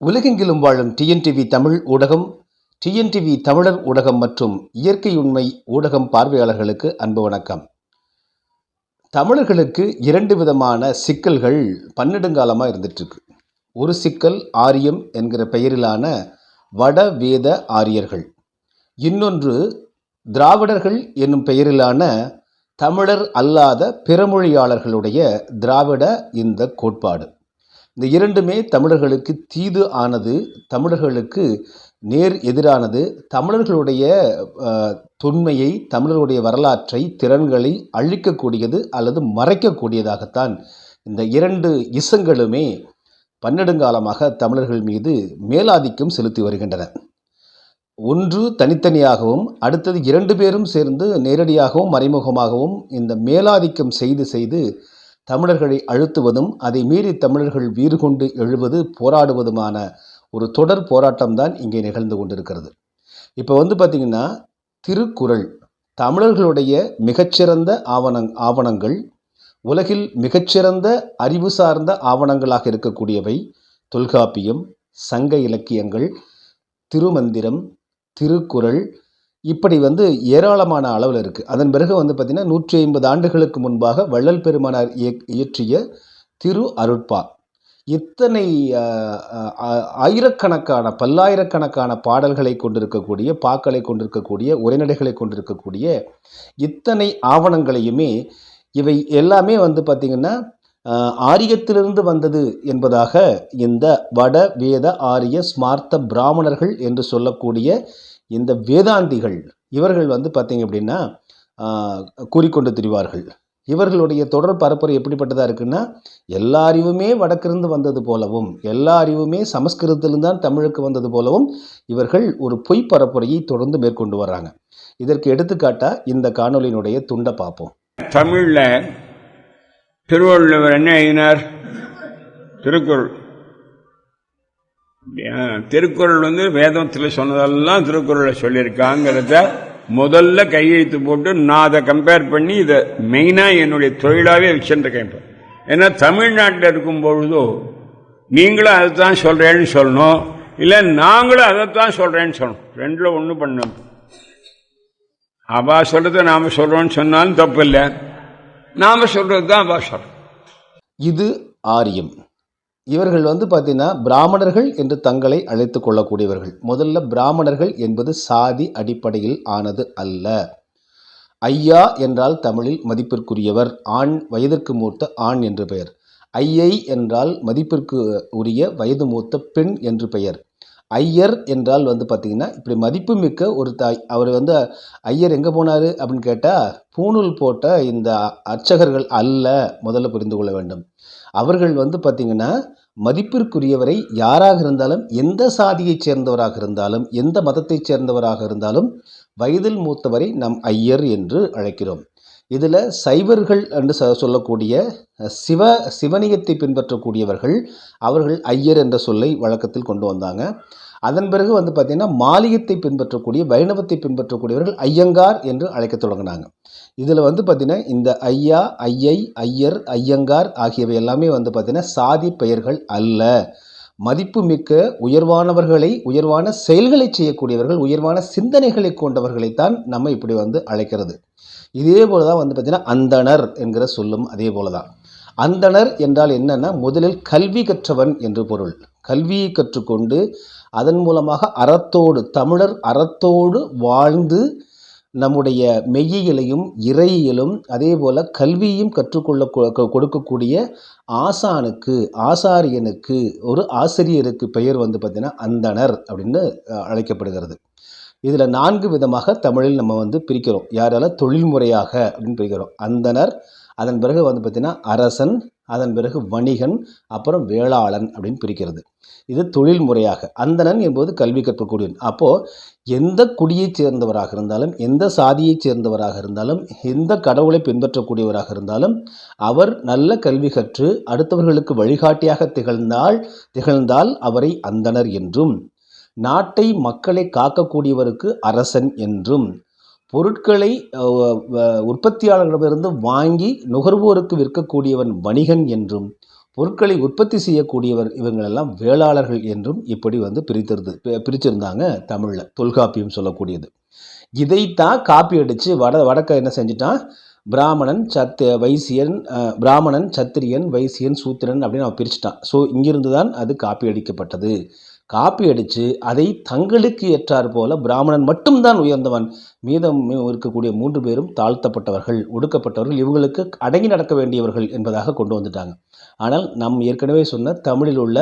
உலகெங்கிலும் வாழும் டிஎன்டிவி தமிழ் ஊடகம் டிஎன்டிவி தமிழர் ஊடகம் மற்றும் இயற்கை உண்மை ஊடகம் பார்வையாளர்களுக்கு அன்பு வணக்கம். தமிழர்களுக்கு இரண்டு விதமான சிக்கல்கள் பன்னெடுங்காலமாக இருந்துட்டுருக்கு ஒரு சிக்கல் ஆரியம் என்கிற பெயரிலான வட வேத ஆரியர்கள். இன்னொன்று திராவிடர்கள் என்னும் பெயரிலான தமிழர் அல்லாத பிறமொழியாளர்களுடைய திராவிட இந்த கோட்பாடு. இந்த இரண்டுமே தமிழர்களுக்கு தீது ஆனது தமிழர்களுக்கு நேர் எதிரானது. தமிழர்களுடைய தொன்மையை தமிழர்களுடைய வரலாற்றை திறன்களை அழிக்கக்கூடியது அல்லது மறைக்கக்கூடியதாகத்தான் இந்த இரண்டு இசங்களுமே பன்னெடுங்காலமாக தமிழர்கள் மீது மேலாதிக்கம் செலுத்தி வருகின்றன. ஒன்று தனித்தனியாகவும் அடுத்தது இரண்டு பேரும் சேர்ந்து நேரடியாகவும் மறைமுகமாகவும் இந்த மேலாதிக்கம் செய்து செய்து தமிழர்களை அழுத்துவதும் அதை மீறி தமிழர்கள் வீறு கொண்டு எழுவது போராடுவதுமான ஒரு தொடர் போராட்டம் தான் இங்கே நிகழ்ந்து கொண்டிருக்கிறது. இப்போ வந்து பார்த்திங்கன்னா திருக்குறள் தமிழர்களுடைய மிகச்சிறந்த ஆவணங் ஆவணங்கள் உலகில் மிகச்சிறந்த அறிவு சார்ந்த ஆவணங்களாக இருக்கக்கூடியவை தொல்காப்பியம் சங்க இலக்கியங்கள் திருமந்திரம் திருக்குறள் இப்படி வந்து ஏராளமான அளவில் இருக்குது அதன் பிறகு வந்து பார்த்திங்கன்னா நூற்றி ஐம்பது ஆண்டுகளுக்கு முன்பாக வள்ளல் பெருமானார் இயற்றிய திரு அருட்பா. இத்தனை ஆயிரக்கணக்கான பல்லாயிரக்கணக்கான பாடல்களை கொண்டிருக்கக்கூடிய பாக்களை கொண்டிருக்கக்கூடிய உரைநடைகளை கொண்டிருக்கக்கூடிய இத்தனை ஆவணங்களையுமே இவை எல்லாமே வந்து பார்த்திங்கன்னா ஆரியத்திலிருந்து வந்தது என்பதாக இந்த வட வேத ஆரிய ஸ்மார்த்த பிராமணர்கள் என்று சொல்லக்கூடிய இந்த வேதாந்திகள் இவர்கள் வந்து பார்த்தீங்க அப்படின்னா கூறிக்கொண்டு திரிவார்கள். இவர்களுடைய தொடர் பரப்புரை எப்படிப்பட்டதாக இருக்குன்னா எல்லா அறிவுமே வடக்கிருந்து வந்தது போலவும் எல்லா அறிவுமே சமஸ்கிருதத்திலிருந்து தான் தமிழுக்கு வந்தது போலவும் இவர்கள் ஒரு பொய் பரப்புரையை தொடர்ந்து மேற்கொண்டு வர்றாங்க. இதற்கு எடுத்துக்காட்டா இந்த காணொலியினுடைய துண்டை பார்ப்போம் தமிழில் திருவள்ளுவர் என்ன எழுதினார்? திருக்குறள். திருக்குறள் வந்து வேதத்தில் சொன்னதெல்லாம் திருக்குறளில் சொல்லியிருக்காங்கிறத முதல்ல கையெழுத்து போட்டு நான் அதை கம்பேர் பண்ணி இதை மெயினாக என்னுடைய தொழிலாகவே வச்சுருக்கேன் இப்போ. ஏன்னா தமிழ்நாட்டில் இருக்கும் பொழுதோ நீங்களும் அதைத்தான் சொல்கிறேன்னு சொல்லணும். இல்லை நாங்களும் அதைத்தான் சொல்கிறேன்னு சொல்லணும். ரெண்டில் ஒன்று பண்ணணும். அவா சொல்கிறத நாம் சொல்கிறோன்னு சொன்னாலும் தப்பு இல்லை. நாம் சொல்கிறது தான் அவா சொல்கிறோம் இது ஆரியம். இவர்கள் வந்து பார்த்தீங்கன்னா பிராமணர்கள் என்று தங்களை அழைத்து கொள்ளக்கூடியவர்கள். முதல்ல பிராமணர்கள் என்பது சாதி அடிப்படையில் ஆனது அல்ல. ஐயா என்றால் தமிழில் மதிப்பிற்குரியவர். ஆண் வயதிற்கு மூத்த ஆண் என்று பெயர். ஐயை என்றால் மதிப்பிற்கு உரிய வயது மூத்த பெண் என்று பெயர். ஐயர் என்றால் வந்து பார்த்திங்கன்னா இப்படி மதிப்புமிக்க ஒரு தாய். அவர் வந்து ஐயர் எங்கே போனார்? அப்படின்னு கேட்டால் பூணூல் போட்ட இந்த அர்ச்சகர்கள் அல்ல. முதல்ல புரிந்து கொள்ள வேண்டும். அவர்கள் வந்து பார்த்திங்கன்னா மதிப்பிற்குரியவரை யாராக இருந்தாலும் எந்த சாதியைச் சேர்ந்தவராக இருந்தாலும் எந்த மதத்தைச் சேர்ந்தவராக இருந்தாலும் வயதில் மூத்தவரை நாம் ஐயர் என்று அழைக்கிறோம். இதில் சைவர்கள் என்று சொல்லக்கூடிய சிவ சிவனியத்தை பின்பற்றக்கூடியவர்கள் அவர்கள் ஐயர் என்ற சொல்லை வழக்கத்தில் கொண்டு வந்தாங்க. அதன் பிறகு வந்து பார்த்திங்கன்னா மாலியத்தை பின்பற்றக்கூடிய வைணவத்தை பின்பற்றக்கூடியவர்கள் ஐயங்கார் என்று அழைக்கத் தொடங்கினாங்க. இதில் வந்து பார்த்திங்கன்னா இந்த ஐயா ஐயை ஐயர் ஐயங்கார் ஆகியவை எல்லாமே வந்து பார்த்திங்கன்னா சாதி பெயர்கள் அல்ல. மதிப்புமிக்க உயர்வானவர்களை உயர்வான செயல்களை செய்யக்கூடியவர்கள் உயர்வான சிந்தனைகளை கொண்டவர்களைத்தான் நம்ம இப்படி வந்து அழைக்கிறது. இதே போல தான் வந்து பார்த்திங்கன்னா அந்தணர் என்கிற சொல்லும் அதே போல தான். அந்தணர் என்றால் என்னென்னா முதலில் கல்வி கற்றவன் என்று பொருள். கல்வியை கற்றுக்கொண்டு அதன் மூலமாக அறத்தோடு தமிழர் அறத்தோடு வாழ்ந்து நம்முடைய மெய்யியலையும் இறையியலும் அதே போல் கல்வியும் கற்றுக்கொள்ள கொடுக்கக்கூடிய ஆசானுக்கு ஆசாரியனுக்கு ஒரு ஆசிரியருக்கு பெயர் வந்து பார்த்திங்கன்னா அந்தணர் அப்படின்னு அழைக்கப்படுகிறது. இதில் நான்கு விதமாக தமிழில் நம்ம வந்து பிரிக்கிறோம். யாரால? தொழில்முறையாக அப்படின்னு பிரிக்கிறோம். அந்தணர் அதன் பிறகு வந்து பார்த்திங்கன்னா அரசன் அதன் பிறகு வணிகன் அப்புறம் வேளாளன் அப்படின்னு பிரிக்கிறது. இது தொழில் முறையாக. அந்தணன் என்பது கல்வி கற்கக்கூடியவன். அப்போது எந்த குடியைச் சேர்ந்தவராக இருந்தாலும் எந்த சாதியைச் சேர்ந்தவராக இருந்தாலும் எந்த கடவுளை பின்பற்றக்கூடியவராக இருந்தாலும் அவர் நல்ல கல்வி கற்று அடுத்தவர்களுக்கு வழிகாட்டியாக திகழ்ந்தால் திகழ்ந்தால் அவரை அந்தணர் என்றும் நாட்டை மக்களை காக்கக்கூடியவருக்கு அரசன் என்றும் பொருட்களை உற்பத்தியாளர்களிடமிருந்து வாங்கி நுகர்வோருக்கு விற்கக்கூடியவன் வணிகன் என்றும் பொருட்களை உற்பத்தி செய்யக்கூடியவர் இவங்களெல்லாம் வேளாளர்கள் என்றும் இப்படி வந்து பிரித்திருது பிரிச்சிருந்தாங்க தமிழில் தொல்காப்பியம் சொல்லக்கூடியது. இதைத்தான் காப்பி அடித்து வட வடக்க என்ன செஞ்சிட்டான்? பிராமணன் சத் வைசியன் பிராமணன் சத்திரியன் வைசியன் சூத்திரன் அப்படின்னு அவன் பிரிச்சுட்டான். ஸோ இங்கிருந்து தான் அது காப்பி அடிக்கப்பட்டது. காப்பி அடித்து அதை தங்களுக்கு ஏற்றார் போல பிராமணன் மட்டும்தான் உயர்ந்தவன். மீதம் இருக்கக்கூடிய மூன்று பேரும் தாழ்த்தப்பட்டவர்கள் ஒடுக்கப்பட்டவர்கள். இவங்களுக்கு அடங்கி நடக்க வேண்டியவர்கள் என்பதாக கொண்டு வந்துட்டாங்க. ஆனால் நம் ஏற்கனவே சொன்ன தமிழில் உள்ள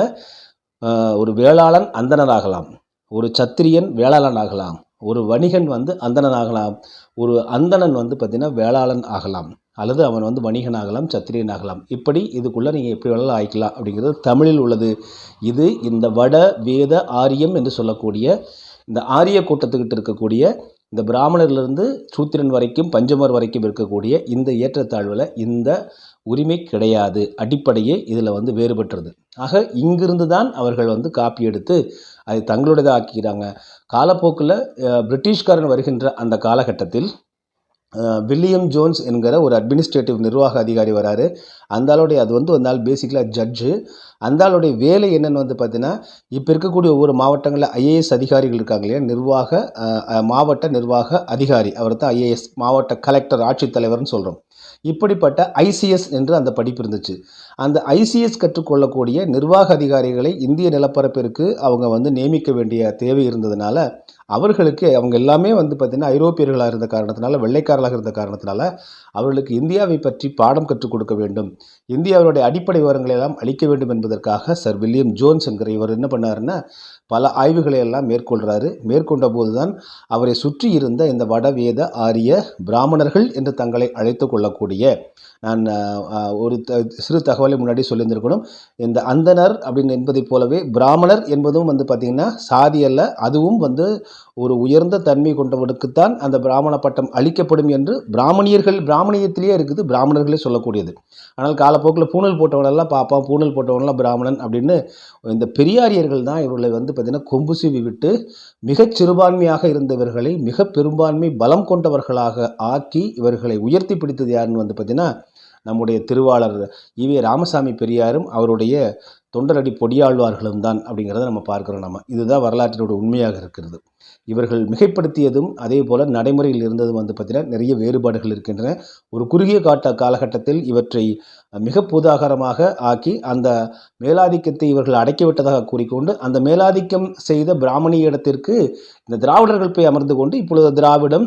ஒரு வேளாளன் அந்தனராகலாம் ஒரு சத்திரியன் வேளாளன் ஆகலாம் ஒரு வணிகன் வந்து அந்தணன் ஆகலாம் ஒரு அந்தணன் வந்து பார்த்திங்கன்னா வேளாளன் ஆகலாம். அல்லது அவன் வந்து வணிகன் ஆகலாம் சத்திரியன் ஆகலாம் இப்படி இதுக்குள்ளே நீங்கள் எப்படி வேணாலும் ஆயிக்கலாம் அப்படிங்கிறது தமிழில் உள்ளது. இது இந்த வட வேத ஆரியம் என்று சொல்லக்கூடிய இந்த ஆரிய கூட்டத்துக்கிட்ட இருக்கக்கூடிய இந்த பிராமணர்லேருந்து சூத்திரன் வரைக்கும் பஞ்சமர் வரைக்கும் இருக்கக்கூடிய இந்த ஏற்றத்தாழ்வில் இந்த உரிமை கிடையாது. அடிப்படையே இதில் வந்து வேறுபட்டுறது ஆக இங்கிருந்து தான் அவர்கள் வந்து காப்பி எடுத்து அதை தங்களுடையதாக ஆக்கிக்கிறாங்க காலப்போக்கில் பிரிட்டிஷ்காரன் வருகின்ற அந்த காலகட்டத்தில் வில்லியம் ஜோன்ஸ் என்கிற ஒரு அட்மினிஸ்ட்ரேட்டிவ் நிர்வாக அதிகாரி வராரு. அந்த ஆளுடைய அது வந்து ஒரு நாள் பேசிக்கலாக ஜட்ஜு அந்த ஆளுடைய வேலை என்னென்னு வந்து பார்த்தீங்கன்னா இப்போ இருக்கக்கூடிய ஒவ்வொரு மாவட்டங்களில் ஐஏஎஸ் அதிகாரிகள் இருக்காங்க இல்லையா? நிர்வாக மாவட்ட நிர்வாக அதிகாரி. அவர் தான் ஐஏஎஸ் மாவட்ட கலெக்டர் ஆட்சித்தலைவர்னு சொல்கிறோம் இப்படிப்பட்ட ஐசிஎஸ் என்று அந்த படிப்பு இருந்துச்சு. அந்த ஐசிஎஸ் கற்றுக்கொள்ளக்கூடிய நிர்வாக அதிகாரிகளை இந்திய நிலப்பரப்பிற்கு அவங்க வந்து நியமிக்க வேண்டிய தேவை இருந்ததுனால அவர்களுக்கு அவங்க எல்லாமே வந்து பார்த்திங்கன்னா ஐரோப்பியர்களாக இருந்த காரணத்தினால வெள்ளைக்காரர்களாக இருந்த காரணத்தினால அவர்களுக்கு இந்தியாவை பற்றி பாடம் கற்றுக் கொடுக்க வேண்டும். இந்தியாவினுடைய அடிப்படை விவரங்களை எல்லாம் அளிக்க வேண்டும் என்பதற்காக சர் வில்லியம் ஜோன்ஸ் என்கிற இவர் என்ன பண்ணாருன்னா பல ஆய்வுகளை எல்லாம் மேற்கொள்கிறாரு மேற்கொண்ட போதுதான் அவரை சுற்றி இருந்த இந்த வடவேத ஆரிய பிராமணர்கள் என்று தங்களை அழைத்து கொள்ளக்கூடிய நான் ஒரு த- சிறு தகவலை முன்னாடி சொல்லியிருந்திருக்கணும். இந்த அந்தனர் அப்படின்னு என்பதைப் போலவே பிராமணர் என்பதும் வந்து பார்த்திங்கன்னா சாதி அல்ல அதுவும் வந்து ஒரு உயர்ந்த தன்மை கொண்டவனுக்குத்தான் அந்த பிராமண பட்டம் அளிக்கப்படும் என்று பிராமணியர்கள் பிராமணியத்திலேயே இருக்குது பிராமணர்களே சொல்லக்கூடியது. ஆனால் காலப்போக்கில் பூணல் போட்டவனெல்லாம் பார்ப்பான் பூணல் போட்டவனெல்லாம் பிராமணன் அப்படின்னு இந்த பெரியாரியர்கள் தான் இவர்களை வந்து பார்த்திங்கன்னா கொம்பு சீவி விட்டு மிகச் சிறுபான்மையாக இருந்தவர்களை மிக பெரும்பான்மை பலம் கொண்டவர்களாக ஆக்கி இவர்களை உயர்த்தி பிடித்தது யாருன்னு வந்து பார்த்திங்கன்னா நம்முடைய திருவாளர் ஈவே ராமசாமி பெரியாரும் அவருடைய தொண்டரடி பொடியாழ்வார்களும் தான் அப்படிங்கிறத நம்ம பார்க்குறோம் நம்ம இதுதான் வரலாற்றினோட உண்மையாக இருக்கிறது. இவர்கள் மிகைப்படுத்தியதும் அதே போல் நடைமுறையில் இருந்ததும் வந்து பார்த்திங்கன்னா நிறைய வேறுபாடுகள் இருக்கின்றன. ஒரு குறுகிய காட்ட காலகட்டத்தில் இவற்றை மிக புதாகரமாக ஆக்கி அந்த மேலாதிக்கத்தை இவர்கள் அடக்கிவிட்டதாக கூறிக்கொண்டு அந்த மேலாதிக்கம் செய்த பிராமணிய இடத்திற்கு இந்த திராவிடர்கள் போய் அமர்ந்து கொண்டு இப்பொழுது திராவிடம்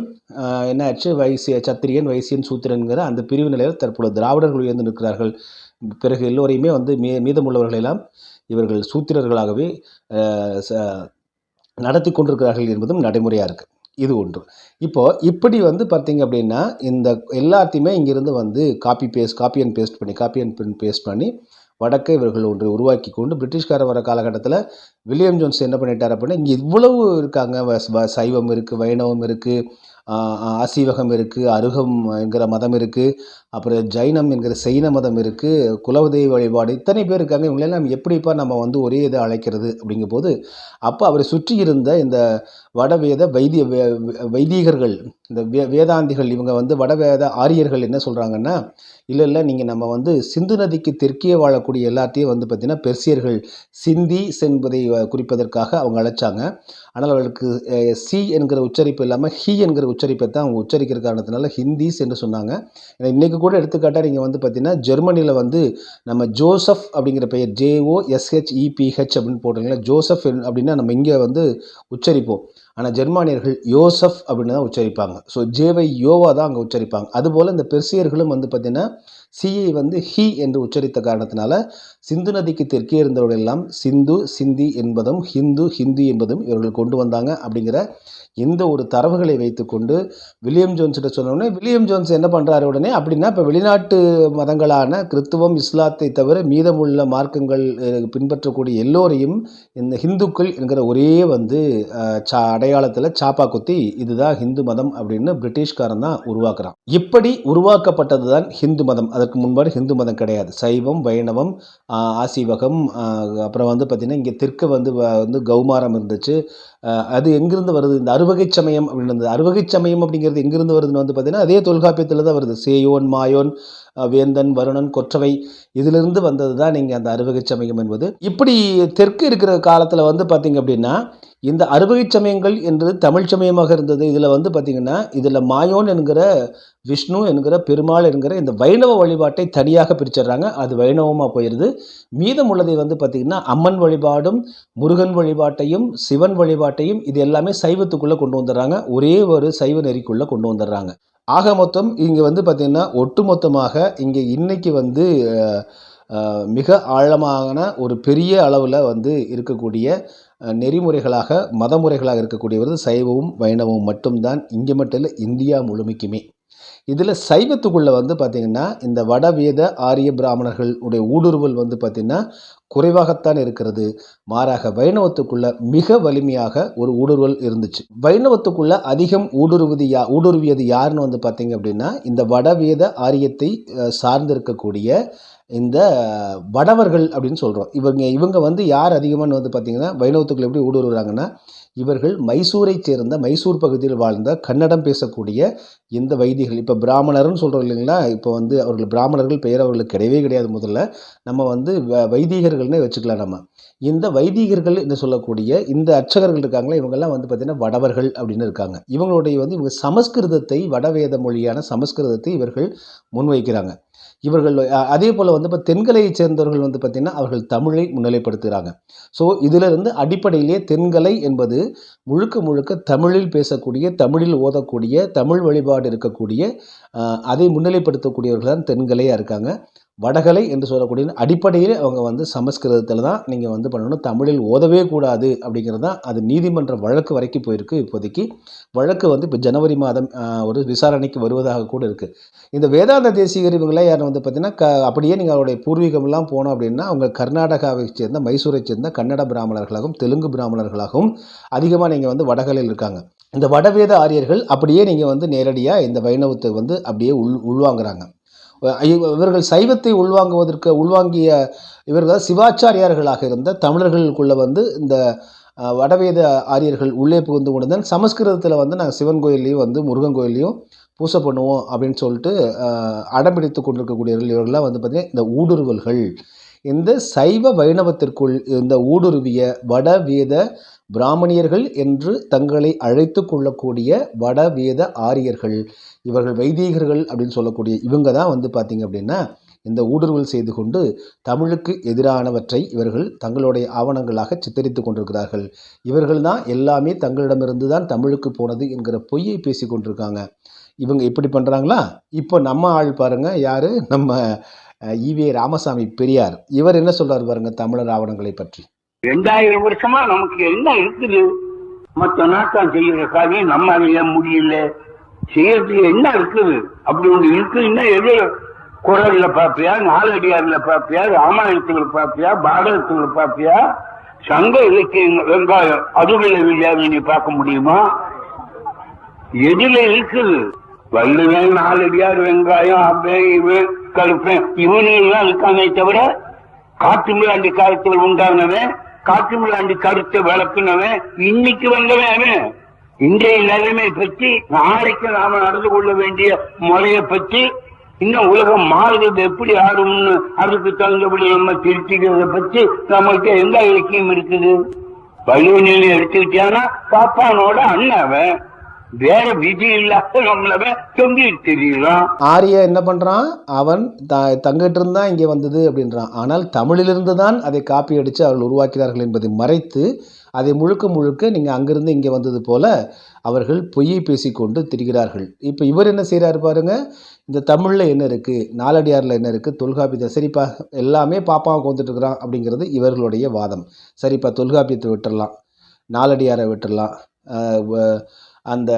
என்ன ஆச்சு வைசிய சத்திரியன் வைசியன் சூத்திரன்கிற அந்த பிரிவு நிலையில் தற்பொழுது திராவிடர்கள் உயர்ந்து நிற்கிறார்கள். பிறகு எல்லோரையுமே வந்து மீ மீதமுள்ளவர்களெல்லாம் இவர்கள் சூத்திரர்களாகவே ச- நடத்தி கொண்டிருக்கிறார்கள் என்பதும் நடைமுறையாக இருக்குது இது ஒன்று. இப்போது இப்படி வந்து பார்த்தீங்க அப்படின்னா இந்த எல்லாத்தையுமே இங்கிருந்து வந்து copy paste copy and paste பண்ணி காப்பி அண்ட் பேஸ்ட் பண்ணி வடக்கே இவர்கள் ஒன்று உருவாக்கி கொண்டு பிரிட்டிஷ்காரர் வர காலகட்டத்தில் வில்லியம் ஜோன்ஸ் என்ன பண்ணிட்டார் அப்படின்னா இங்கே இவ்வளவு இருக்காங்க. வ- சைவம் இருக்குது வைணவம் இருக்குது ஆசீவகம் இருக்குது அருகம் என்கிற மதம் இருக்குது அப்புறம் ஜைனம் என்கிற சைன மதம் இருக்குது குலதெய்வ வழிபாடு இத்தனை பேர் இருக்காங்க. இவங்களெல்லாம் எப்படிப்பா நம்ம வந்து ஒரே இதை அழைக்கிறது அப்படிங்கும்போது அப்போ அவரை சுற்றி இருந்த இந்த வடவேத வைத்திய வே- வைதீகர்கள் இந்த வே வேதாந்திகள் இவங்க வந்து வடவேத ஆரியர்கள் என்ன சொல்கிறாங்கன்னா இல்லை இல்லை நீங்கள் நம்ம வந்து சிந்து நதிக்கு தெற்கே வாழக்கூடிய எல்லாத்தையும் வந்து பார்த்திங்கன்னா பெர்சியர்கள் சிந்தி என்பதை குறிப்பதற்காக அவங்க அழைச்சாங்க. ஆனால் அவர்களுக்கு சி என்கிற உச்சரிப்பு இல்லாமல் ஹி என்கிற உச்சரிப்பை தான் அவங்க உச்சரிக்கிற காரணத்தினால ஹிந்திஸ் என்று சொன்னாங்க. ஏன்னா இன்றைக்கி கூட எடுத்துக்காட்டாக நீங்கள் வந்து பார்த்தீங்கன்னா ஜெர்மனியில் வந்து நம்ம ஜோசப் அப்படிங்கிற பெயர் ஜேஓ எஸ்ஹெச்இபிஹெச் அப்படின்னு போடுறீங்களா ஜோசப் அப்படின்னா நம்ம இங்கே வந்து உச்சரிப்போம். ஆனால் ஜெர்மானியர்கள் யோசப் அப்படின்னு தான் உச்சரிப்பாங்க. ஸோ ஜேவை யோவா தான் அங்கே உச்சரிப்பாங்க. அதுபோல் இந்த பெர்சியர்களும் வந்து பார்த்திங்கன்னா சியை வந்து ஹி என்று உச்சரித்த காரணத்தினால சிந்து நதிக்கு தெற்கே இருந்தவர்கள் எல்லாம் சிந்து சிந்தி என்பதும் ஹிந்து ஹிந்தி என்பதும் இவர்கள் கொண்டு வந்தாங்க அப்படிங்கிற இந்த ஒரு தரவுகளை வைத்துக்கொண்டு வில்லியம் ஜோன்ஸ்கிட்ட சொன்ன வில்லியம் ஜோன்ஸ் என்ன பண்ணுறாரு உடனே அப்படின்னா இப்போ வெளிநாட்டு மதங்களான கிறித்துவம் இஸ்லாத்தை தவிர மீதமுள்ள மார்க்கங்கள் பின்பற்றக்கூடிய எல்லோரையும் இந்த ஹிந்துக்கள் என்கிற ஒரே வந்து சா அடையாளத்தில் சாப்பா குத்தி இதுதான் ஹிந்து மதம் அப்படின்னு பிரிட்டிஷ்காரன் தான் உருவாக்குறான். இப்படி உருவாக்கப்பட்டது தான் ஹிந்து மதம். அதற்கு முன்பாடு ஹிந்து மதம் கிடையாது. சைவம் வைணவம் ஆசிவகம் ஆசீவகம் அப்புறம் வந்து பார்த்திங்கன்னா இங்கே தெற்கு வந்து வ- வந்து கௌமாரம் இருந்துச்சு. அது எங்கிருந்து வருது? இந்த அறுவகை சமயம் அப்படின்னு இருந்தது. அறுவகை சமயம் அப்படிங்கிறது எங்கிருந்து வருதுன்னு வந்து பார்த்திங்கன்னா அதே தொல்காப்பியத்தில் தான் வருது. சேயோன் மாயோன் வேந்தன் வருணன் கொற்றவை இதிலிருந்து வந்தது தான் நீங்கள் அந்த அறுவகை சமயம் என்பது. இப்படி தெற்கு இருக்கிற காலத்தில் வந்து பார்த்தீங்க அப்படின்னா இந்த அறுவகை சமயங்கள் என்றது தமிழ் சமயமாக இருந்தது. இதில் வந்து பார்த்தீங்கன்னா இதில் மாயோன் என்கிற விஷ்ணு என்கிற பெருமாள் என்கிற இந்த வைணவ வழிபாட்டை தனியாக பிரிச்சிடுறாங்க. அது வைணவமாக போயிடுது மீதம் உள்ளதை வந்து பார்த்திங்கன்னா அம்மன் வழிபாடும் முருகன் வழிபாட்டையும் சிவன் வழிபாட்டையும் இது எல்லாமே சைவத்துக்குள்ளே கொண்டு வந்துடுறாங்க. ஒரே ஒரு சைவ நெறிக்குள்ளே கொண்டு வந்துடுறாங்க. ஆக மொத்தம் இங்கே வந்து பார்த்திங்கன்னா ஒட்டுமொத்தமாக இங்கே இன்றைக்கி வந்து மிக ஆழமான ஒரு பெரிய அளவில் வந்து இருக்கக்கூடிய நெறிமுறைகளாக மதமுறைகளாக இருக்கக்கூடியவது சைவமும் வைணவமும் மட்டும்தான் இங்கே மட்டும் இல்லை இந்தியா முழுமைக்குமே. இதில் சைவத்துக்குள்ளே வந்து பார்த்திங்கன்னா இந்த வடவேத ஆரிய பிராமணர்கள் உடைய ஊடுருவல் வந்து பார்த்திங்கன்னா குறைவாகத்தான் இருக்கிறது. மாறாக வைணவத்துக்குள்ள மிக வலிமையாக ஒரு ஊடுருவல் இருந்துச்சு. வைணவத்துக்குள்ள அதிகம் ஊடுருவது யா ஊடுருவியது யாருன்னு வந்து பார்த்திங்க அப்படின்னா இந்த வடவேத ஆரியத்தை சார்ந்திருக்கக்கூடிய இந்த வடவர்கள் அப்படின்னு சொல்கிறோம் இவங்க இவங்க வந்து யார் அதிகமானு வந்து பார்த்தீங்கன்னா வைணவத்துக்குள்ள எப்படி ஊடுருவாங்கன்னா இவர்கள் மைசூரை சேர்ந்த மைசூர் பகுதியில் வாழ்ந்த கன்னடம் பேசக்கூடிய இந்த வைதிகள். இப்போ பிராமணர்னு சொல்கிறோம் இல்லைங்களா? இப்போ வந்து அவர்கள் பிராமணர்கள் பெயர் அவர்களுக்கு கிடையவே கிடையாது முதல்ல. நம்ம வந்து வ- வைதிகர்கள்னே வச்சுக்கலாம் நம்ம. இந்த வைதிகர்கள் என்று சொல்லக்கூடிய இந்த அர்ச்சகர்கள் இருக்காங்களே இவங்கெல்லாம் வந்து பார்த்திங்கன்னா வடவர்கள் அப்படின்னு இருக்காங்க. இவங்களுடைய வந்து இவங்க சமஸ்கிருதத்தை வடவேத மொழியான சமஸ்கிருதத்தை இவர்கள் முன்வைக்கிறாங்க. இவர்கள் அதே போல் வந்து இப்போ தென்கலையைச் சேர்ந்தவர்கள் வந்து பார்த்திங்கன்னா அவர்கள் தமிழை முன்னிலைப்படுத்துகிறாங்க ஸோ இதிலிருந்து அடிப்படையிலேயே தென்கலை என்பது முழுக்க முழுக்க தமிழில் பேசக்கூடிய தமிழில் ஓதக்கூடிய தமிழ் வழிபாடு இருக்கக்கூடிய அதை முன்னிலைப்படுத்தக்கூடியவர்கள் தான் தென்கலையாக இருக்காங்க. வடகலை என்று சொல்லக்கூடிய அடிப்படையில் அவங்க வந்து சமஸ்கிருதத்தில் தான் நீங்கள் வந்து பண்ணணும். தமிழில் ஓதவே கூடாது அப்படிங்கிறது தான் அது நீதிமன்ற வழக்கு வரைக்கும் போயிருக்கு இப்போதைக்கு. வழக்கு வந்து இப்போ ஜனவரி மாதம் ஒரு விசாரணைக்கு வருவதாக கூட இருக்குது இந்த வேதாந்த தேசிகர் இவங்களாம் யார் வந்து பார்த்தீங்கன்னா க அப்படியே நீங்கள் அவருடைய பூர்வீகம்லாம் போனோம் அப்படின்னா அவங்க கர்நாடகாவை சேர்ந்த மைசூரை சேர்ந்த கன்னட பிராமணர்களாகவும் தெலுங்கு பிராமணர்களாகவும் அதிகமாக நீங்கள் வந்து வடகலையில் இருக்காங்க. இந்த வடவேத ஆரியர்கள் அப்படியே நீங்கள் வந்து நேரடியாக இந்த வைணவத்தை வந்து அப்படியே உள் உள்வாங்குறாங்க. இவர்கள் சைவத்தை உள்வாங்குவதற்கு உள்வாங்கிய இவர்கள் சிவாச்சாரியார்களாக இருந்த தமிழர்களுக்குள்ள வந்து இந்த வடவேத ஆரியர்கள் உள்ளே புகுந்து கொண்டு சமஸ்கிருதத்தில் வந்து நாங்கள் சிவன் கோயில்லையும் வந்து முருகன் கோயில்லையும் பூசை பண்ணுவோம் அப்படின்னு சொல்லிட்டு அடம்பிடித்து கொண்டிருக்கக்கூடியவர்கள் இவர்கள்லாம் வந்து பார்த்திங்கன்னா இந்த ஊடுருவல்கள். இந்த சைவ வைணவத்திற்குள் இந்த ஊடுருவிய வடவேத பிராமணியர்கள் என்று தங்களை அழைத்து கொள்ளக்கூடிய வடவேத ஆரியர்கள். இவர்கள் வைதீகர்கள் அப்படின்னு சொல்லக்கூடிய இவங்க தான் வந்து பார்த்திங்க அப்படின்னா இந்த ஊடுருவல் செய்து கொண்டு தமிழுக்கு எதிரானவற்றை இவர்கள் தங்களுடைய ஆவணங்களாக சித்தரித்து கொண்டிருக்கிறார்கள். இவர்கள் தான் எல்லாமே தங்களிடமிருந்து தான் தமிழுக்கு போனது என்கிற பொய்யை பேசி கொண்டிருக்காங்க. இவங்க இப்படி பண்ணுறாங்களா இப்போ நம்ம ஆள் பாருங்கள் யார்? நம்ம ஈவே ராமசாமி பெரியார். இவர் என்ன சொல்கிறார் பாருங்கள் தமிழர் ஆவணங்களை பற்றி. ரெண்டாயிரம் வருஷமா நமக்கு என்ன இருக்குது? மற்ற நாட்டம் செய்யற காரியம் நம்ம அறிய முடியல? செய்யறதுக்கு என்ன இருக்குது? அப்படி ஒண்ணு இருக்குதுன்னா எது? குரல்ல பாப்பியா நாலடியார்ல பாப்பியா ராமாயணத்துல பாப்பியா பாரதத்துல பாப்பியா சங்க இலக்கிய வெங்காயம் அதுவில விளையாடு நீ பார்க்க முடியுமா? எதுல இருக்குது? வள்ளுவன் நாலடியார் வெங்காயம் அப்பே இவன் கருப்பேன் எல்லாம் இருக்கானே தவிர காட்டு மிராண்டி காலத்தில் உண்டானவன் காட்டு மிராண்டி கருத்தை விளக்குனவன் இன்னைக்கு வந்தவன் அவன். இன்றைய நிலைமை பற்றி நாளைக்கு நாம நடந்து கொள்ள வேண்டிய முறையை பற்றி இன்னும் உலகம் மாறுறது எப்படி ஆடும்னு அதுக்கு தகுந்தபடி நம்ம திருத்திக்கிறத பற்றி நம்மகிட்ட எந்த இலக்கியம் இருக்குது? வள்ளுவனில் எடுத்துக்கிட்டான்னா பாப்பானோட அண்ணாவன் வேற விதி இல்லாத நம்மளவன் தொங்கிட்டு தெரியலாம் ஆரிய என்ன பண்ணுறான் அவன் த தங்கிட்டு இருந்தா இங்கே வந்தது அப்படின்றான். ஆனால் தமிழிலிருந்து தான் அதை காப்பி அடித்து அவர்கள் உருவாக்கினார்கள் என்பதை மறைத்து அதை முழுக்க முழுக்க நீங்கள் அங்கிருந்து இங்கே வந்தது போல அவர்கள் பொய்யை பேசிக்கொண்டு திரிகிறார்கள். இப்போ இவர் என்ன செய்கிறாரு பாருங்க இந்த தமிழில் என்ன இருக்குது நாலடியாரில் என்ன இருக்குது தொல்காப்பியத்தை சரிப்பா எல்லாமே பாப்பாவை கொண்டுட்டு இருக்கிறான் அப்படிங்கிறது இவர்களுடைய வாதம். சரிப்பா தொல்காப்பியத்தை விட்டுடலாம் நாலடியாரை விட்டுடலாம் அந்த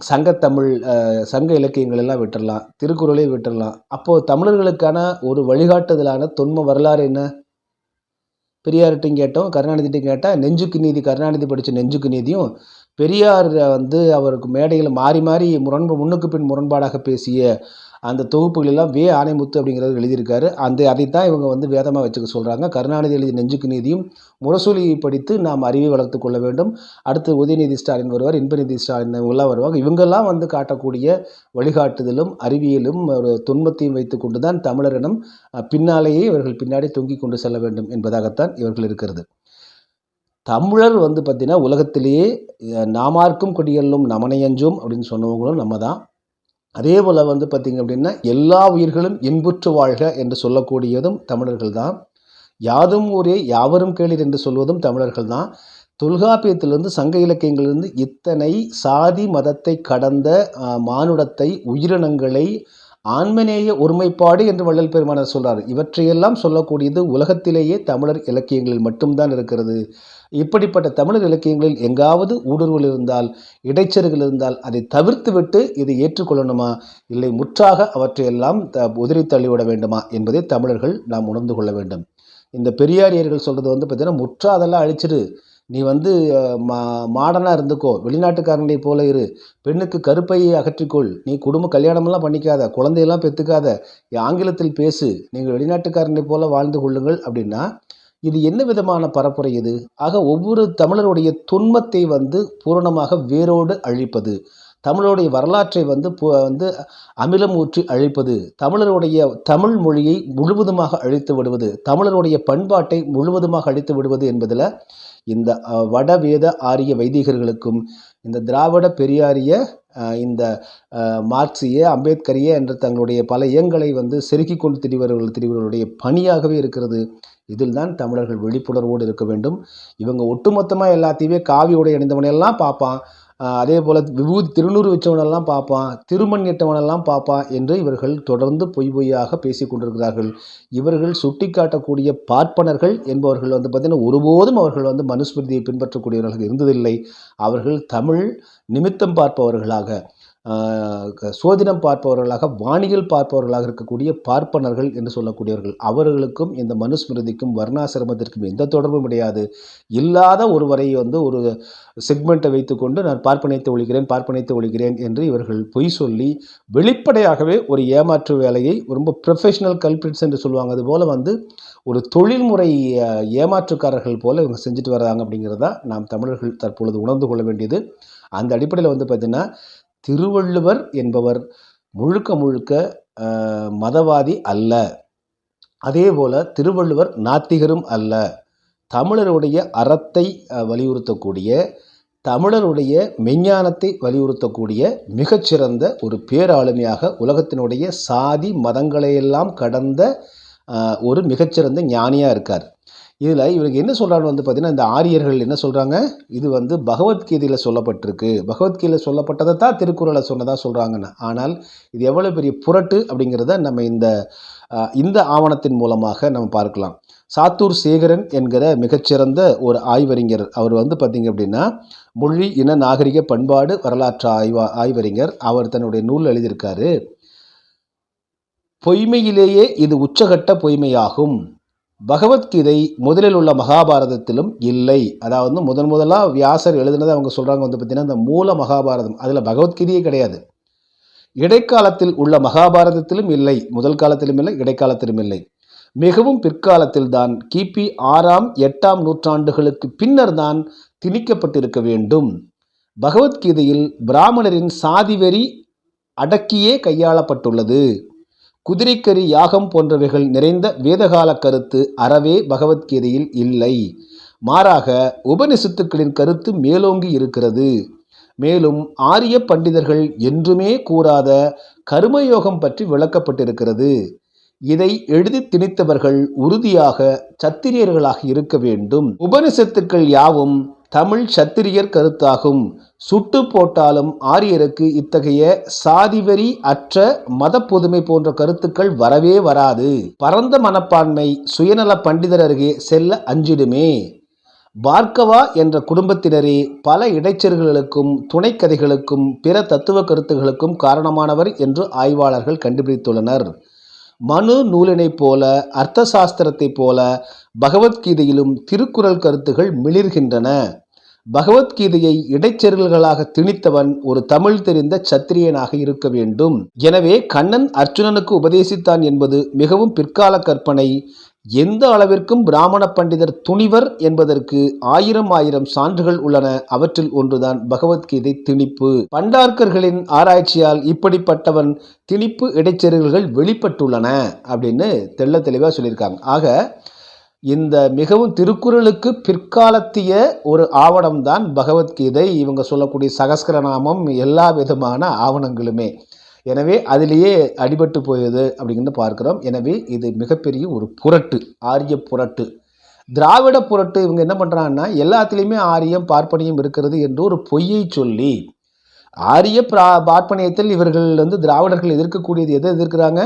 சங்கத்தமிழ் சங்க இலக்கியங்கள் எல்லாம் விட்டுடலாம் திருக்குறளே விட்டுடலாம் அப்போது தமிழர்களுக்கான ஒரு வழிகாட்டுதலான தொன்ம வரலாறு என்ன? பெரியார்கிட்டையும் கேட்டோம் கருணாநிதிட்டையும் கேட்டால் நெஞ்சுக்கு நீதி கருணாநிதி படித்த நெஞ்சுக்கு நீதியும் பெரியார் வந்து அவருக்கு மேடையில் மாறி மாறி முரண்பு முன்னுக்கு பின் முரண்பாடாக பேசிய அந்த தொகுப்புகளெல்லாம் வே ஆணைமுத்து அப்படிங்கிறவர் எழுதியிருக்காரு. அந்த அதைத்தான் இவங்க வந்து வேதமாக வச்சுக்க சொல்கிறாங்க கருணாநிதி எழுதிய நெஞ்சுக்கு நீதியும் முரசொலியை படித்து நாம் அறிவை வளர்த்து கொள்ள வேண்டும். அடுத்து உதயநிதி ஸ்டாலின் வருவார் இன்பநிதி ஸ்டாலின் இவங்கெல்லாம் வருவாங்க. இவங்கெல்லாம் வந்து காட்டக்கூடிய வழிகாட்டுதலும் அறிவியலும் ஒரு துன்பத்தையும் வைத்து கொண்டு தான் தமிழரிடம் பின்னாலேயே இவர்கள் பின்னாடி தொங்கிக் கொண்டு செல்ல வேண்டும் என்பதாகத்தான் இவர்கள் இருக்கிறது. தமிழர் வந்து பார்த்திங்கன்னா உலகத்திலேயே நாமார்க்கும் குடியல்லும் நமனையஞ்சும் அப்படின்னு சொன்னவங்களும் நம்ம தான் அதே போல் வந்து பார்த்திங்க அப்படின்னா எல்லா உயிர்களும் இன்புற்று வாழ்க என்று சொல்லக்கூடியதும் தமிழர்கள் தான். யாதும் ஊரே யாவரும் கேளீர் என்று சொல்வதும் தமிழர்கள் தான். தொல்காப்பியத்திலிருந்து சங்க இலக்கியங்களிலிருந்து இத்தனை சாதி மதத்தை கடந்த மானுடத்தை உயிரினங்களை ஆன்மநேய ஒருமைப்பாடு என்று வள்ளல் பெருமானார் சொல்கிறார் இவற்றையெல்லாம் சொல்லக்கூடியது உலகத்திலேயே தமிழர் இலக்கியங்களில் மட்டும்தான் இருக்கிறது. இப்படிப்பட்ட தமிழர் இலக்கியங்களில் எங்காவது ஊடுருவல் இருந்தால் இடைச்செருகள் இருந்தால் அதை தவிர்த்துவிட்டு இதை ஏற்றுக்கொள்ளணுமா? இல்லை முற்றாக அவற்றையெல்லாம் த உதிரி தள்ளிவிட வேண்டுமா? என்பதை தமிழர்கள் நாம் உணர்ந்து கொள்ள வேண்டும். இந்த பெரியாரியர்கள் சொல்கிறது வந்து பார்த்தீங்கன்னா முற்றா அதெல்லாம் அழிச்சிடு நீ வந்து மா மாடனாக இருந்துக்கோ வெளிநாட்டுக்காரனை போல இரு. பெண்ணுக்கு கருப்பையை அகற்றிக்கொள். நீ குடும்ப கல்யாணமெல்லாம் பண்ணிக்காத குழந்தையெல்லாம் பெற்றுக்காத ஆங்கிலத்தில் பேசு. நீங்கள் வெளிநாட்டுக்காரனை போல வாழ்ந்து கொள்ளுங்கள் அப்படின்னா இது என்ன விதமான பரப்புரை இது? ஆக ஒவ்வொரு தமிழருடைய துன்பத்தை வந்து பூரணமாக வேரோடு அழிப்பது. தமிழருடைய வரலாற்றை வந்து வந்து அமிலம் ஊற்றி அழிப்பது. தமிழருடைய தமிழ் மொழியை முழுவதுமாக அழித்து விடுவது. தமிழருடைய பண்பாட்டை முழுவதுமாக அழித்து விடுவது என்பதில் இந்த வடவேத வட வேத ஆரிய வைதிகர்களுக்கும் இந்த திராவிட பெரியாரிய இந்த மார்க்சிய அம்பேத்கரிய என்ற தங்களுடைய பல இயங்களை வந்து செருக்கிக் கொண்டு திரிவர்கள் திரிவர்களுடைய பணியாகவே இருக்கிறது. இதில் தான் தமிழர்கள் விழிப்புணர்வோடு இருக்க வேண்டும். இவங்க ஒட்டுமொத்தமாக எல்லாத்தையுமே காவி உடை அணிந்தவனையெல்லாம் பார்ப்பான் அதே போல் விபூதி திருநூறு வச்சவனெல்லாம் பார்ப்பான். திருமண் இட்டவனெல்லாம் பார்ப்பான் என்று இவர்கள் தொடர்ந்து பொய் பொய்யாக பேசி கொண்டிருக்கிறார்கள். இவர்கள் சுட்டிக்காட்டக்கூடிய பார்ப்பனர்கள் என்பவர்கள் வந்து பார்த்திங்கன்னா ஒருபோதும் அவர்கள் வந்து மனுஸ்மிருதியை பின்பற்றக்கூடியவர்களாக இருந்ததில்லை. அவர்கள் தமிழ் நிமித்தம் பார்ப்பவர்களாக. சோதிடம் பார்ப்பவர்களாக வானியல் பார்ப்பவர்களாக இருக்கக்கூடிய பார்ப்பனர்கள் என்று சொல்லக்கூடியவர்கள். அவர்களுக்கும் இந்த மனுஸ்மிருதிக்கும் வர்ணாசிரமத்திற்கும் எந்த தொடர்பும் கிடையாது. இல்லாத ஒருவரை வந்து ஒரு செக்மெண்ட்டை வைத்துக்கொண்டு நான் பார்ப்பனைத்து ஒழிக்கிறேன் பார்ப்பனைத்து ஒழிக்கிறேன் என்று இவர்கள் பொய் சொல்லி வெளிப்படையாகவே ஒரு ஏமாற்று வேலையை ரொம்ப ப்ரொஃபஷனல் கல்பிரிட்ஸ் என்று சொல்லுவாங்க. அதுபோல் வந்து ஒரு தொழில்முறை ஏமாற்றுக்காரர்கள் போல இவங்க செஞ்சுட்டு வர்றாங்க அப்படிங்கிறதா நாம் தமிழர்கள் தற்பொழுது உணர்ந்து கொள்ள வேண்டியது. அந்த அடிப்படையில் வந்து பார்த்திங்கன்னா திருவள்ளுவர் என்பவர் முழுக்க முழுக்க மதவாதி அல்ல. அதே போல் திருவள்ளுவர் நாத்திகரும் அல்ல. தமிழருடைய அறத்தை வலியுறுத்தக்கூடிய தமிழருடைய மெஞ்ஞானத்தை வலியுறுத்தக்கூடிய மிகச்சிறந்த ஒரு பேராளுமையாக உலகத்தினுடைய சாதி மதங்களையெல்லாம் கடந்த ஒரு மிகச்சிறந்த ஞானியாக இருக்கார். இதில் இவருக்கு என்ன சொல்கிறாங்க வந்து பார்த்திங்கன்னா இந்த ஆரியர்கள் என்ன சொல்கிறாங்க இது வந்து பகவத்கீதையில் சொல்லப்பட்டிருக்கு. பகவத்கீதையில் சொல்லப்பட்டதை தான் திருக்குறளை சொன்னதாக சொல்கிறாங்கன்னு ஆனால் இது எவ்வளோ பெரிய புரட்டு அப்படிங்கிறத நம்ம இந்த இந்த ஆவணத்தின் மூலமாக நம்ம பார்க்கலாம். சாத்தூர் சேகரன் என்கிற மிகச்சிறந்த ஒரு ஆய்வறிஞர். அவர் வந்து பார்த்திங்க அப்படின்னா மொழி இன நாகரிக பண்பாடு வரலாற்று ஆய்வா ஆய்வறிஞர். அவர் தன்னுடைய நூல் எழுதியிருக்காரு பொய்மையிலேயே இது உச்சகட்ட பொய்மையாகும். பகவத்கீதை முதலில் உள்ள மகாபாரதத்திலும் இல்லை. அதாவது முதன் முதலாக வியாசர் எழுதினதை அவங்க சொல்கிறாங்க வந்து பார்த்தீங்கன்னா இந்த மூல மகாபாரதம். அதில் பகவத்கீதையே கிடையாது. இடைக்காலத்தில் உள்ள மகாபாரதத்திலும் இல்லை. முதல் காலத்திலும் இல்லை இடைக்காலத்திலும் இல்லை. மிகவும் பிற்காலத்தில் தான் கிபி ஆறாம் எட்டாம் நூற்றாண்டுகளுக்கு பின்னர் தான் திணிக்கப்பட்டிருக்க வேண்டும். பகவத்கீதையில் பிராமணரின் சாதிவெறி அடக்கியே கையாளப்பட்டுள்ளது. குதிரைக்கறி யாகம் போன்றவைகள் நிறைந்த வேதகால கருத்து அறவே பகவத்கீதையில் இல்லை. மாறாக உபனிஷத்துக்களின் கருத்து மேலோங்கி இருக்கிறது. மேலும் ஆரிய பண்டிதர்கள் என்றுமே கூறாத கர்மயோகம் பற்றி விளக்கப்பட்டிருக்கிறது. இதை எழுதி திணித்தவர்கள் உறுதியாக சத்திரியர்களாக இருக்க வேண்டும். உபனிஷத்துக்கள் யாவும் தமிழ் சத்திரியர் கருத்தாகும். சுட்டு போட்டாலும் ஆரியருக்கு இத்தகைய சாதிவெறி அற்ற மத பொதுமை போன்ற கருத்துக்கள் வரவே வராது. பரந்த மனப்பான்மை சுயநல பண்டிதர் அருகே செல்ல அஞ்சிடுமே. பார்க்கவா என்ற குடும்பத்தினரே பல இடைச்செருகளுக்கும் துணைக்கதைகளுக்கும் பிற தத்துவ கருத்துகளுக்கும் காரணமானவர் என்று ஆய்வாளர்கள் கண்டுபிடித்துள்ளனர். மனு நூலினைப் போல அர்த்த சாஸ்திரத்தைப் போல பகவத்கீதையிலும் திருக்குறள் கருத்துகள் மிளிர்கின்றன. பகவத்கீதையை இடைச்செருகல்களாக திணித்தவன் ஒரு தமிழ் தெரிந்த சத்திரியனாக இருக்க வேண்டும். எனவே கண்ணன் அர்ஜுனனுக்கு உபதேசித்தான் என்பது மிகவும் பிற்கால கற்பனை. எந்த அளவிற்கும் பிராமண பண்டிதர் துணிவர் என்பதற்கு ஆயிரம் ஆயிரம் சான்றுகள் உள்ளன. அவற்றில் ஒன்றுதான் பகவத்கீதை திணிப்பு. பண்டார்கர்களின் ஆராய்ச்சியால் இப்படிப்பட்டவன் திணிப்பு இடைச்செருகல்கள் வெளிப்பட்டுள்ளன அப்படின்னு தெள்ள தெளிவாக சொல்லியிருக்காங்க. ஆக இந்த மிகவும் திருக்குறளுக்கு பிற்காலத்திய ஒரு ஆவணம்தான் பகவத்கீதை. இவங்க சொல்லக்கூடிய சகஸ்கரநாமம் எல்லா விதமான ஆவணங்களுமே. எனவே அதிலேயே அடிபட்டு போயது அப்படிங்கிறது பார்க்குறோம். எனவே இது மிகப்பெரிய ஒரு புரட்டு ஆரிய புரட்டு. திராவிட புரட்டு இவங்க என்ன பண்ணுறாங்கன்னா எல்லாத்துலேயுமே ஆரியம் பார்ப்பனியம் இருக்கிறது என்று ஒரு பொய்யை சொல்லி ஆரிய பிரா பார்ப்பனியத்தில் இவர்கள் வந்து திராவிடர்கள் எதிர்க்கக்கூடியது எதை எதிர்க்கிறாங்க?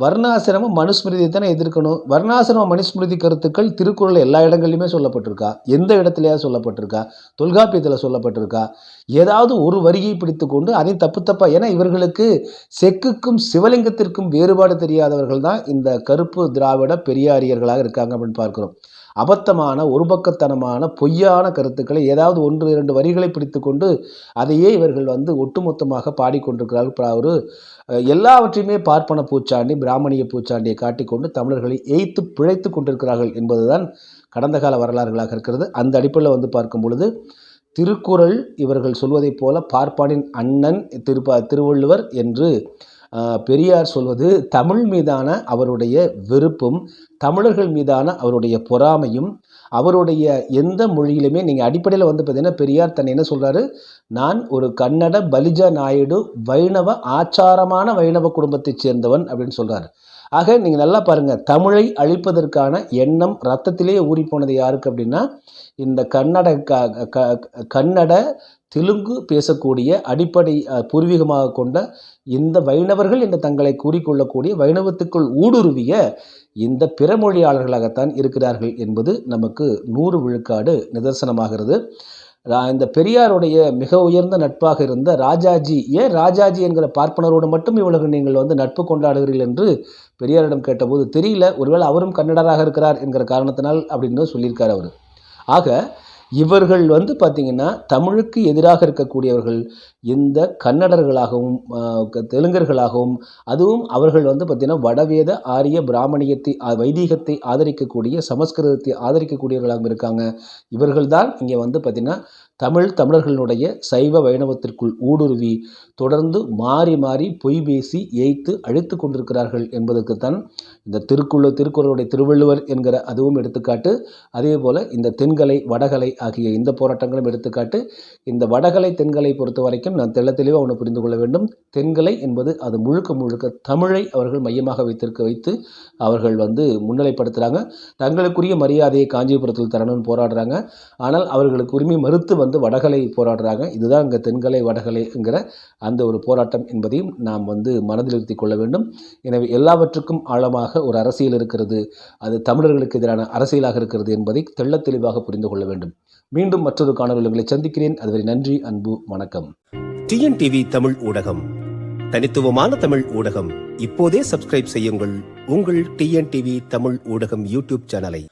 வர்ணாசிரமம் மனுஸ்மிருதியை தானே எதிர்க்கணும்? வர்ணாசிரம மனுஸ்மிருதி கருத்துக்கள் திருக்குறள் எல்லா இடங்கள்லையுமே சொல்லப்பட்டிருக்கா? எந்த இடத்துலையா சொல்லப்பட்டிருக்கா? தொல்காப்பியத்தில் சொல்லப்பட்டிருக்கா? ஏதாவது ஒரு வரியை பிடித்து கொண்டு அதை தப்பு தப்பா ஏன்னா இவர்களுக்கு செக்குக்கும் சிவலிங்கத்திற்கும் வேறுபாடு தெரியாதவர்கள் தான் இந்த கருப்பு திராவிட பெரியாரியர்களாக இருக்காங்க அப்படின்னு பார்க்கிறோம். அபத்தமான ஒரு பக்கத்தனமான பொய்யான கருத்துக்களை ஏதாவது ஒன்று இரண்டு வரிகளை பிடித்துக்கொண்டு அதையே இவர்கள் வந்து ஒட்டுமொத்தமாக பாடிக்கொண்டிருக்கிறார்கள். ஒரு எல்லாவற்றையுமே பார்ப்பன பூச்சாண்டி பிராமணிய பூச்சாண்டியை காட்டிக்கொண்டு தமிழர்களை எய்த்து பிழைத்து கொண்டிருக்கிறார்கள் என்பதுதான் கடந்த கால வரலாறுகளாக இருக்கிறது. அந்த அடிப்படையில் வந்து பார்க்கும் பொழுது திருக்குறள் இவர்கள் சொல்வதைப் போல பார்ப்பானின் அண்ணன் திருப்பா திருவள்ளுவர் என்று பெரியார் சொல்வது தமிழ் மீதான அவருடைய வெறுப்பும் தமிழர்கள் மீதான அவருடைய பொறாமையும் அவருடைய எந்த மொழியிலுமே நீங்கள் அடிப்படையில் வந்து பார்த்தீங்கன்னா பெரியார் தன்னை என்ன சொல்கிறாரு நான் ஒரு கன்னட பலிஜ நாயுடு வைணவ ஆச்சாரமான வைணவ குடும்பத்தைச் சேர்ந்தவன் அப்படின்னு சொல்கிறாரு ஆக நீங்கள் நல்லா பாருங்கள் தமிழை அழிப்பதற்கான எண்ணம் ரத்தத்திலேயே ஊறி போனது யாருக்கு அப்படின்னா இந்த கன்னட க கன்னட தெலுங்கு பேசக்கூடிய அடிப்படை பூர்வீகமாக கொண்ட இந்த வைணவர்கள் என்று தங்களை கூறிக்கொள்ளக்கூடிய வைணவத்துக்குள் ஊடுருவிய இந்த பிறமொழியாளர்களாகத்தான் இருக்கிறார்கள் என்பது நமக்கு நூறு விழுக்காடு நிதர்சனமாகிறது. இந்த பெரியாருடைய மிக உயர்ந்த நட்பாக இருந்த ராஜாஜி ஏன் ராஜாஜி என்கிற பார்ப்பனரோடு மட்டும் இவ்வளவு நீங்கள் வந்து நட்பு கொண்டாடுகிறீர்கள் என்று பெரியாரிடம் கேட்டபோது தெரியல ஒருவேளை அவரும் கன்னடராக இருக்கிறார் என்கிற காரணத்தினால் அப்படின்னு சொல்லியிருக்கார் அவர். ஆக இவர்கள் வந்து பார்த்திங்கன்னா தமிழுக்கு எதிராக இருக்கக்கூடியவர்கள். இந்த கன்னடர்களாகவும் க- தெலுங்கர்களாகவும் அதுவும் அவர்கள் வந்து பார்த்திங்கன்னா வடவேத ஆரிய பிராமணியத்தை வைதீகத்தை ஆதரிக்கக்கூடிய சமஸ்கிருதத்தை ஆதரிக்கக்கூடியவர்களாகவும் இருக்காங்க. இவர்கள்தான் இங்கே வந்து பார்த்திங்கன்னா தமிழ் தமிழர்களுடைய சைவ வைணவத்திற்குள் ஊடுருவி தொடர்ந்து மாறி மாறி பொய் பேசி ஏய்த்து அழித்து கொண்டிருக்கிறார்கள் என்பதற்குத்தான் இந்த திருக்குள்ள திருக்குறளுடைய திருவள்ளுவர் என்கிற அதுவும் எடுத்துக்காட்டு அதே போல் இந்த தென்கலை வடகலை ஆகிய இந்த போராட்டங்களும் எடுத்துக்காட்டு. இந்த வடகலை தென்கலை பொறுத்த வரைக்கும் நான் தெள்ள தெளிவாக ஒன்று புரிந்து கொள்ள வேண்டும். தென்கலை என்பது அது முழுக்க முழுக்க தமிழை அவர்கள் மையமாக வைத்திருக்க வைத்து அவர்கள் வந்து முன்னிலைப்படுத்துகிறாங்க தங்களுக்குரிய மரியாதையை காஞ்சிபுரத்தில் தரணும்னு போராடுறாங்க. ஆனால் அவர்களுக்கு உரிமை மறுத்து வந்து வடகலை போராடுறாங்க. இதுதான் இங்கே தென்கலை வடகலைங்கிற அந்த ஒரு போராட்டம் என்பதையும் நாம் வந்து மனதில் நிறுத்திக் கொள்ள வேண்டும். எனவே எல்லாவற்றுக்கும் ஆழமாக ஒரு அரசியல் இருக்கிறது அது தமிழர்களுக்கு எதிரான அரசியலாக இருக்கிறது என்பதை தெள்ள தெளிவாக புரிந்து கொள்ள வேண்டும். மீண்டும் மற்றொரு காணொலி உங்களை சந்திக்கிறேன். அதுவரை நன்றி அன்பு வணக்கம். டிஎன்டிவி தமிழ் ஊடகம் தனித்துவமான தமிழ் ஊடகம். இப்போதே சப்ஸ்கிரைப் செய்யுங்கள். உங்கள் டிஎன்டிவி தமிழ் ஊடகம் யூடியூப் சேனலை.